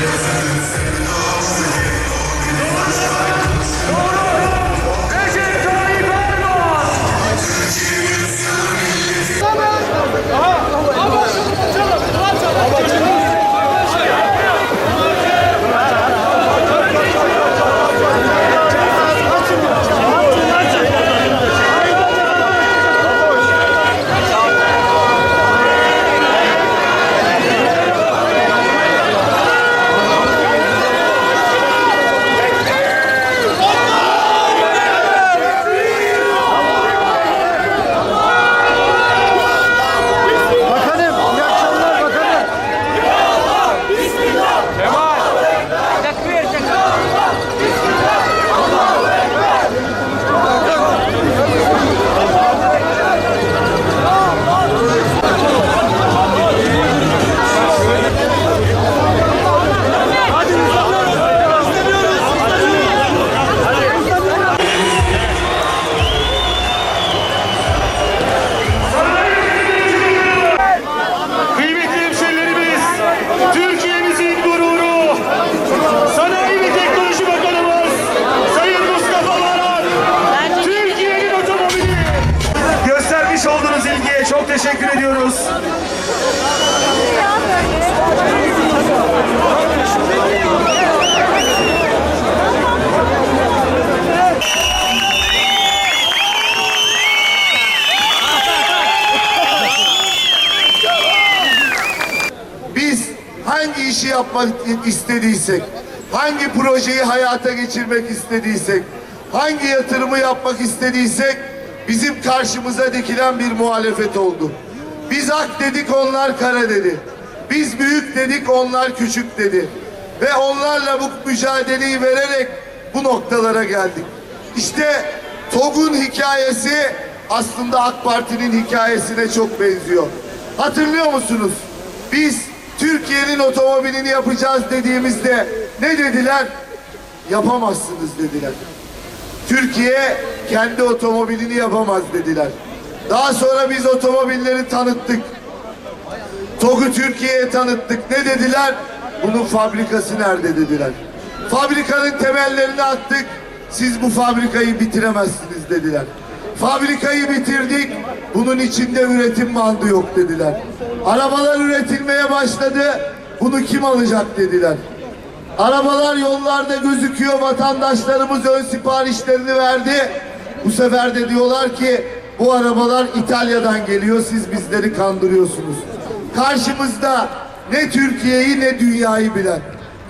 Recep istediysek, hangi projeyi hayata geçirmek istediysek, hangi yatırımı yapmak istediysek bizim karşımıza dikilen bir muhalefet oldu. Biz ak dedik onlar kara dedi. Biz büyük dedik onlar küçük dedi. Ve onlarla bu mücadeleyi vererek bu noktalara geldik. İşte TOG'un hikayesi aslında AK Parti'nin hikayesine çok benziyor. Hatırlıyor musunuz? Biz Türkiye'nin otomobilini yapacağız dediğimizde ne dediler? Yapamazsınız dediler. Türkiye kendi otomobilini yapamaz dediler. Daha sonra biz otomobilleri tanıttık. TOG'u Türkiye'ye tanıttık. Ne dediler? Bunun fabrikası nerede dediler. Fabrikanın temellerini attık. Siz bu fabrikayı bitiremezsiniz dediler. Fabrikayı bitirdik. Bunun içinde üretim bandı yok dediler. Arabalar üretilmeye başladı. Bunu kim alacak dediler. Arabalar yollarda gözüküyor. Vatandaşlarımız ön siparişlerini verdi. Bu sefer de diyorlar ki bu arabalar İtalya'dan geliyor. Siz bizleri kandırıyorsunuz. Karşımızda ne Türkiye'yi ne dünyayı bilen,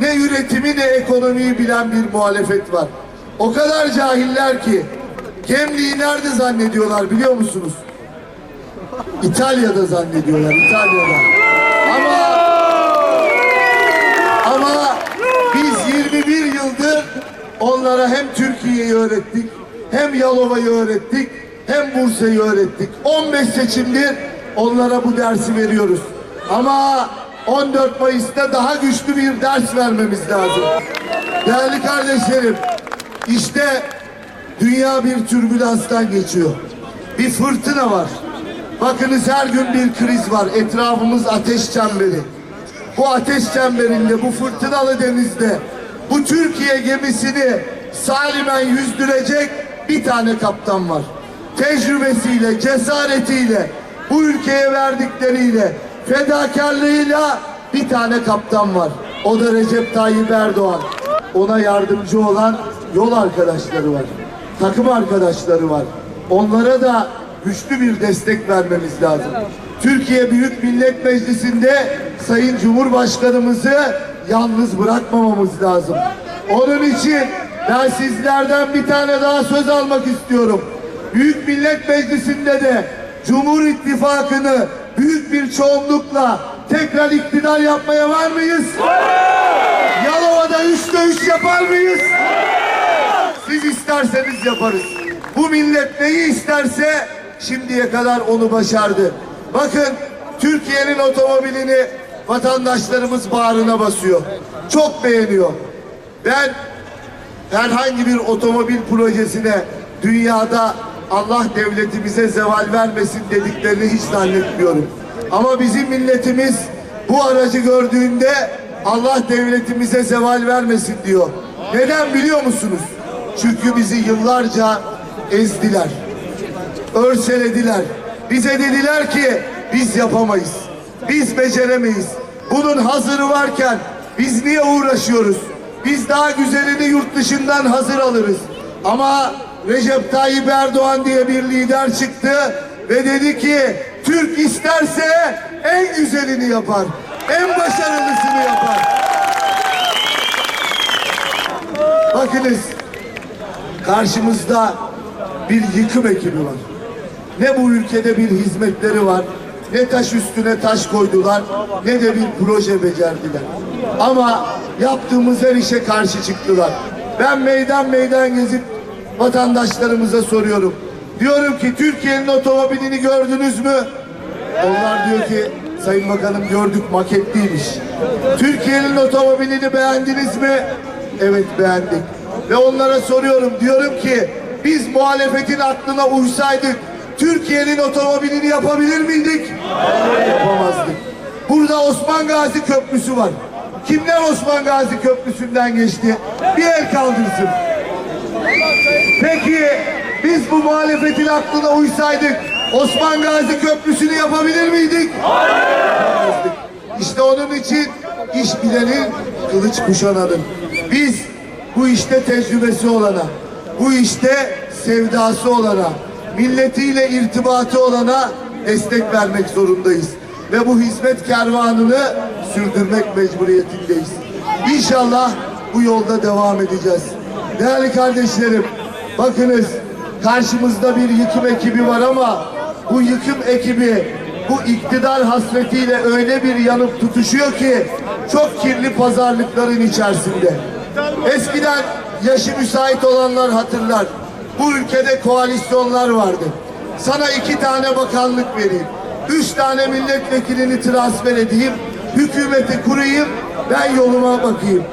ne üretimi ne ekonomiyi bilen bir muhalefet var. O kadar cahiller ki Gemliği nerede zannediyorlar biliyor musunuz? İtalya'da zannediyorlar, İtalya'da. Ama ama biz 21 yıldır onlara hem Türkiye'yi öğrettik, hem Yalova'yı öğrettik, hem Bursa'yı öğrettik. 15 seçimdir onlara bu dersi veriyoruz. Ama 14 Mayıs'ta daha güçlü bir ders vermemiz lazım. Değerli kardeşlerim, işte dünya bir türbülanstan geçiyor. Bir fırtına var. Bakınız her gün bir kriz var. Etrafımız ateş çemberi. Bu ateş çemberinde, bu fırtınalı denizde bu Türkiye gemisini salimen yüzdürecek bir tane kaptan var. Tecrübesiyle, cesaretiyle, bu ülkeye verdikleriyle, fedakarlığıyla bir tane kaptan var. O da Recep Tayyip Erdoğan. Ona yardımcı olan yol arkadaşları var. Takım arkadaşları var. Onlara da güçlü bir destek vermemiz lazım. Türkiye Büyük Millet Meclisi'nde Sayın Cumhurbaşkanımızı yalnız bırakmamamız lazım. Onun için ben sizlerden bir tane daha söz almak istiyorum. Büyük Millet Meclisi'nde de Cumhur İttifakı'nı büyük bir çoğunlukla tekrar iktidar yapmaya var mıyız? Yalova'da üçte üç yapar mıyız? Siz isterseniz yaparız. Bu millet neyi isterse şimdiye kadar onu başardı. Bakın Türkiye'nin otomobilini vatandaşlarımız bağrına basıyor. Çok beğeniyor. Ben herhangi bir otomobil projesine dünyada Allah devletimize zeval vermesin dediklerini hiç zannetmiyorum. Ama bizim milletimiz bu aracı gördüğünde Allah devletimize zeval vermesin diyor. Neden biliyor musunuz? Çünkü bizi yıllarca ezdiler. Örselediler. Bize dediler ki biz yapamayız. Biz beceremeyiz. Bunun hazırı varken biz niye uğraşıyoruz? Biz daha güzelini yurt dışından hazır alırız. Ama Recep Tayyip Erdoğan diye bir lider çıktı ve dedi ki Türk isterse en güzelini yapar. En başarılısını yapar. Bakınız karşımızda bir yıkım ekibi var. Ne bu ülkede bir hizmetleri var, ne taş üstüne taş koydular, ne de bir proje becerdiler. Ama yaptığımız her işe karşı çıktılar. Ben meydan meydan gezip vatandaşlarımıza soruyorum. Diyorum ki Türkiye'nin otomobilini gördünüz mü? Onlar diyor ki Sayın Bakanım gördük maketliymiş. Türkiye'nin otomobilini beğendiniz mi? Evet beğendik. Ve onlara soruyorum diyorum ki biz muhalefetin aklına uysaydık Türkiye'nin otomobilini yapabilir miydik? Yapamazdık. Burada Osman Gazi Köprüsü var. Kimler Osman Gazi Köprüsü'nden geçti? Bir el kaldırsın. Peki biz bu muhalefetin aklına uysaydık Osman Gazi Köprüsü'nü yapabilir miydik? Yapamazdık. İşte onun için iş bilenin kılıç kuşananın. Biz bu işte tecrübesi olana, bu işte sevdası olana, milletiyle irtibatı olana destek vermek zorundayız. Ve bu hizmet kervanını sürdürmek mecburiyetindeyiz. İnşallah bu yolda devam edeceğiz. Değerli kardeşlerim, bakınız karşımızda bir yıkım ekibi var ama bu yıkım ekibi bu iktidar hasretiyle öyle bir yanıp tutuşuyor ki çok kirli pazarlıkların içerisinde. Eskiden yaşı müsait olanlar hatırlar. Bu ülkede koalisyonlar vardı. Sana iki tane bakanlık vereyim. Üç tane milletvekilini transfer edeyim. Hükümeti kurayım. Ben yoluma bakayım.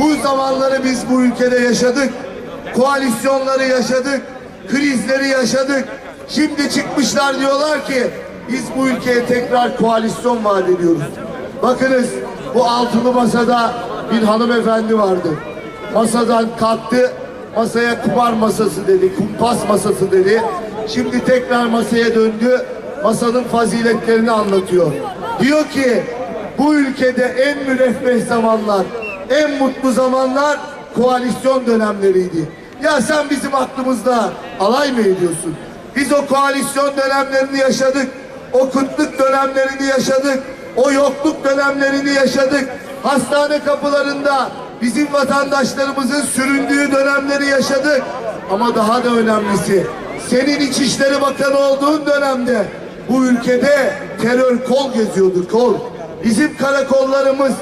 Bu zamanları biz bu ülkede yaşadık. Koalisyonları yaşadık. Krizleri yaşadık. Şimdi çıkmışlar diyorlar ki biz bu ülkeye tekrar koalisyon vaat ediyoruz. Bakınız bu altılı masada bir hanımefendi vardı. Masadan kalktı, masaya kumar masası dedi, kumpas masası dedi. Şimdi tekrar masaya döndü, masanın faziletlerini anlatıyor. Diyor ki bu ülkede en müreffeh zamanlar, en mutlu zamanlar koalisyon dönemleriydi. Ya sen bizim aklımızda alay mı ediyorsun? Biz o koalisyon dönemlerini yaşadık. O kıtlık dönemlerini yaşadık. O yokluk dönemlerini yaşadık. Hastane kapılarında bizim vatandaşlarımızın süründüğü dönemleri yaşadık. Ama daha da önemlisi senin İçişleri Bakanı olduğun dönemde bu ülkede terör kol geziyordu kol. Bizim karakollarımız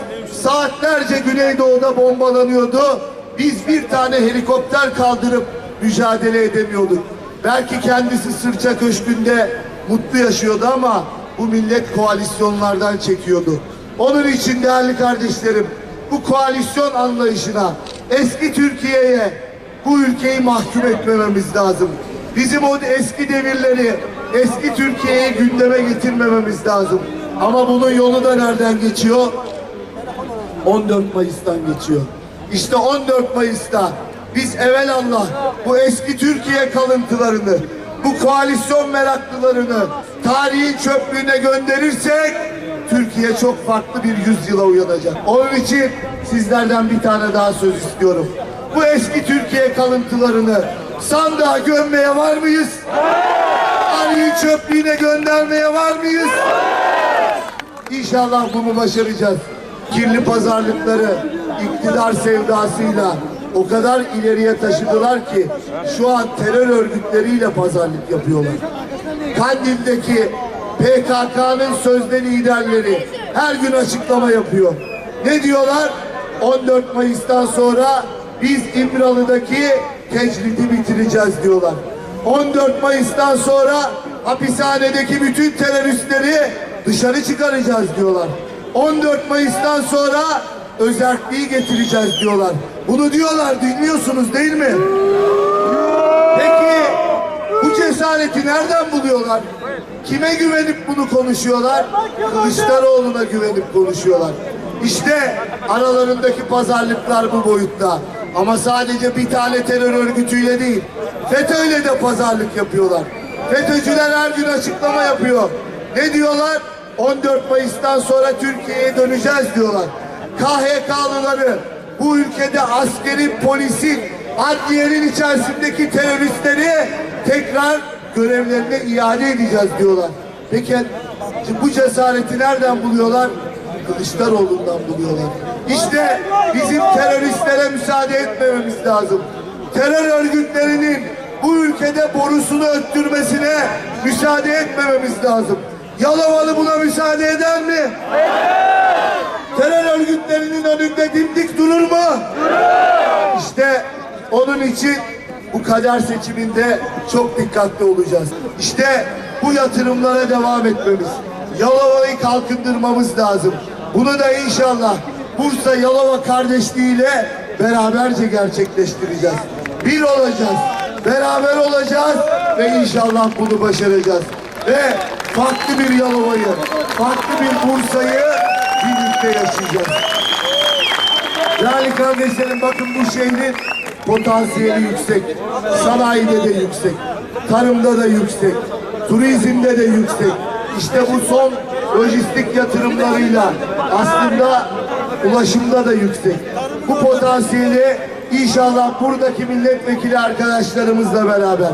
saatlerce Güneydoğu'da bombalanıyordu. Biz bir tane helikopter kaldırıp mücadele edemiyorduk. Belki kendisi Sırça Köşkü'nde mutlu yaşıyordu ama bu millet koalisyonlardan çekiyordu. Onun için değerli kardeşlerim bu koalisyon anlayışına eski Türkiye'ye bu ülkeyi mahkum etmememiz lazım. Bizim o eski devirleri, eski Türkiye'yi gündeme getirmememiz lazım. Ama bunun yolu da nereden geçiyor? 14 Mayıs'tan geçiyor. İşte 14 Mayıs'ta biz evelallah bu eski Türkiye kalıntılarını, bu koalisyon meraklılarını tarihin çöplüğüne gönderirsek Türkiye çok farklı bir yüzyıla uyanacak. Onun için sizlerden bir tane daha söz istiyorum. Bu eski Türkiye kalıntılarını sandığa gömmeye var mıyız? Tarihin çöplüğüne göndermeye var mıyız? İnşallah bunu başaracağız. Kirli pazarlıkları iktidar sevdasıyla o kadar ileriye taşıdılar ki şu an terör örgütleriyle pazarlık yapıyorlar. Kandil'deki PKK'nın sözde liderleri her gün açıklama yapıyor. Ne diyorlar? 14 Mayıs'tan sonra biz İmralı'daki tecridi bitireceğiz diyorlar. 14 Mayıs'tan sonra hapishanedeki bütün teröristleri dışarı çıkaracağız diyorlar. 14 Mayıs'tan sonra özerkliği getireceğiz diyorlar. Bunu diyorlar dinliyorsunuz değil mi? Peki bu cesareti nereden buluyorlar? Kime güvenip bunu konuşuyorlar? Kılıçdaroğlu'na güvenip konuşuyorlar. İşte aralarındaki pazarlıklar bu boyutta. Ama sadece bir tane terör örgütüyle değil, FETÖ'yle de pazarlık yapıyorlar. FETÖ'cüler her gün açıklama yapıyor. Ne diyorlar? 14 Mayıs'tan sonra Türkiye'ye döneceğiz diyorlar. KHK'lıları, bu ülkede askeri, polisin, adliyenin içerisindeki teröristleri tekrar görevlerine iade edeceğiz diyorlar. Peki bu cesareti nereden buluyorlar? Kılıçdaroğlu'ndan buluyorlar. İşte bizim teröristlere müsaade etmememiz lazım. Terör örgütlerinin bu ülkede borusunu öttürmesine müsaade etmememiz lazım. Yalovalı buna müsaade eder mi? Terör örgütlerinin önünde dimdik durur mu? İşte onun için bu kader seçiminde çok dikkatli olacağız. İşte bu yatırımlara devam etmemiz, Yalova'yı kalkındırmamız lazım. Bunu da inşallah Bursa Yalova kardeşliğiyle beraberce gerçekleştireceğiz. Bir olacağız, beraber olacağız ve inşallah bunu başaracağız. Ve farklı bir Yalova'yı, farklı bir Bursa'yı birlikte yaşayacağız. Değerli kardeşlerim bakın bu şehrin potansiyeli yüksek. Sanayide de yüksek. Tarımda da yüksek. Turizmde de yüksek. İşte bu son lojistik yatırımlarıyla aslında ulaşımda da yüksek. Bu potansiyeli inşallah buradaki milletvekili arkadaşlarımızla beraber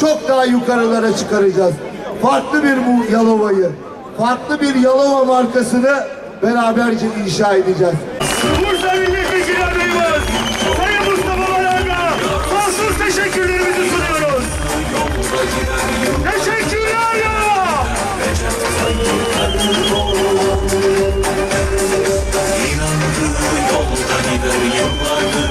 çok daha yukarılara çıkaracağız. Farklı bir bu Yalova'yı, farklı bir Yalova markasını beraberce inşa edeceğiz. Bursa Milletvekili adayımız Teşekkürler ya!